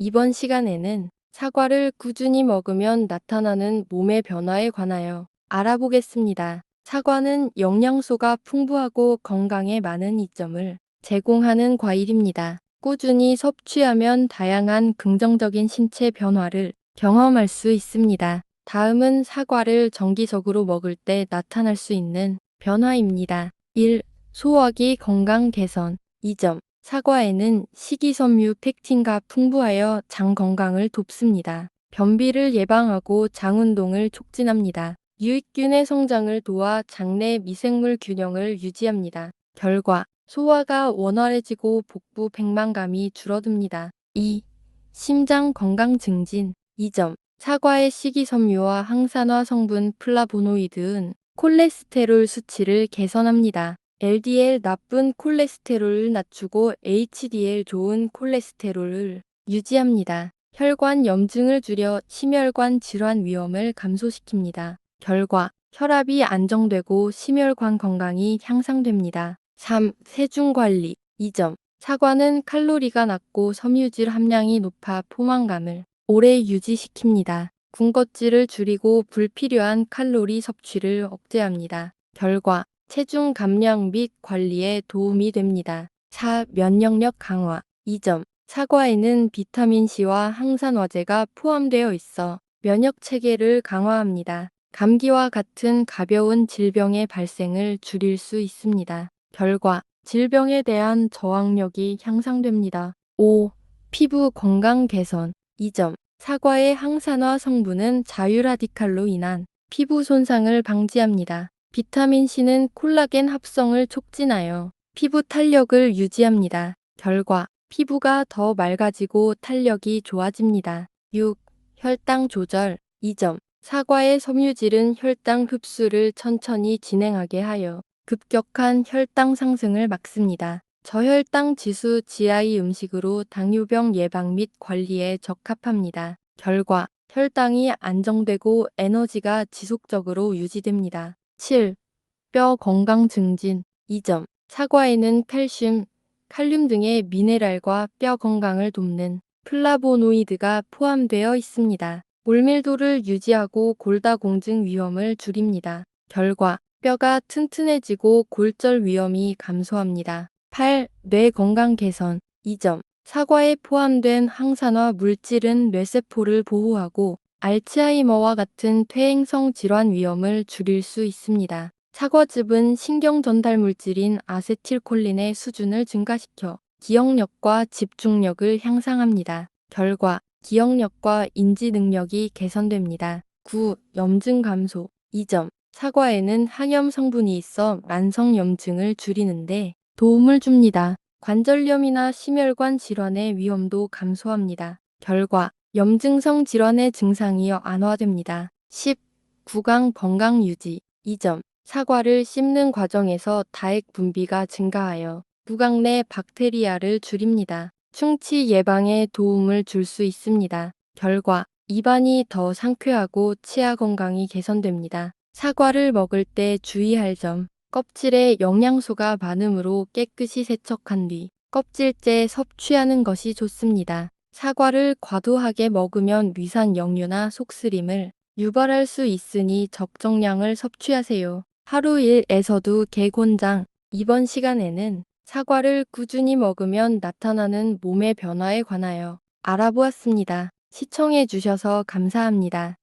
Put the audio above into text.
이번 시간에는 사과를 꾸준히 먹으면 나타나는 몸의 변화에 관하여 알아보겠습니다. 사과는 영양소가 풍부하고 건강에 많은 이점을 제공하는 과일입니다. 꾸준히 섭취하면 다양한 긍정적인 신체 변화를 경험할 수 있습니다. 다음은 사과를 정기적으로 먹을 때 나타날 수 있는 변화입니다. 1. 소화기 건강 개선 2점 사과에는 식이섬유 팩틴과 풍부하여 장 건강을 돕습니다. 변비를 예방하고 장 운동을 촉진합니다. 유익균의 성장을 도와 장내 미생물 균형을 유지합니다. 결과 소화가 원활해지고 복부 백만감이 줄어듭니다. 2. 심장 건강 증진 2점 사과의 식이섬유와 항산화 성분 플라보노이드는 콜레스테롤 수치를 개선합니다. LDL 나쁜 콜레스테롤을 낮추고 HDL 좋은 콜레스테롤을 유지합니다. 혈관 염증을 줄여 심혈관 질환 위험을 감소시킵니다. 결과 혈압이 안정되고 심혈관 건강이 향상됩니다. 3. 세중 관리 2점 사과는 칼로리가 낮고 섬유질 함량이 높아 포만감을 오래 유지시킵니다. 군것질을 줄이고 불필요한 칼로리 섭취를 억제합니다. 결과 체중 감량 및 관리에 도움이 됩니다. 4. 면역력 강화 2점 사과에는 비타민C와 항산화제가 포함되어 있어 면역 체계를 강화합니다. 감기와 같은 가벼운 질병의 발생을 줄일 수 있습니다. 결과 질병에 대한 저항력이 향상됩니다. 5. 피부 건강 개선 2점 사과의 항산화 성분은 자유라디칼로 인한 피부 손상을 방지합니다. 비타민C는 콜라겐 합성을 촉진하여 피부 탄력을 유지합니다. 결과 피부가 더 맑아지고 탄력이 좋아집니다. 6. 혈당 조절 2점 사과의 섬유질은 혈당 흡수를 천천히 진행하게 하여 급격한 혈당 상승을 막습니다. 저혈당 지수 GI 음식으로 당뇨병 예방 및 관리에 적합합니다. 결과 혈당이 안정되고 에너지가 지속적으로 유지됩니다. 7. 뼈 건강 증진 2점 사과에는 칼슘, 칼륨 등의 미네랄과 뼈 건강을 돕는 플라보노이드가 포함되어 있습니다. 골밀도를 유지하고 골다공증 위험을 줄입니다. 결과 뼈가 튼튼해지고 골절 위험이 감소합니다. 8. 뇌 건강 개선 2점 사과에 포함된 항산화 물질은 뇌세포를 보호하고 알츠하이머와 같은 퇴행성 질환 위험을 줄일 수 있습니다. 사과즙은 신경 전달 물질인 아세틸콜린의 수준을 증가시켜 기억력과 집중력을 향상합니다. 결과 기억력과 인지 능력이 개선됩니다. 9. 염증 감소 2점 사과에는 항염 성분이 있어 만성 염증을 줄이는데 도움을 줍니다. 관절염이나 심혈관 질환의 위험도 감소합니다. 결과 염증성 질환의 증상이 안화됩니다. 10. 구강 건강 유지 2점 사과를 씹는 과정에서 다액 분비가 증가하여 구강 내 박테리아를 줄입니다. 충치 예방에 도움을 줄 수 있습니다. 결과 입안이 더 상쾌하고 치아 건강이 개선됩니다. 사과를 먹을 때 주의할 점 껍질에 영양소가 많으므로 깨끗이 세척한 뒤 껍질째 섭취하는 것이 좋습니다. 사과를 과도하게 먹으면 위산 역류나 속쓰림을 유발할 수 있으니 적정량을 섭취하세요. 하루 1에서도 개곤장 이번 시간에는 사과를 꾸준히 먹으면 나타나는 몸의 변화에 관하여 알아보았습니다. 시청해 주셔서 감사합니다.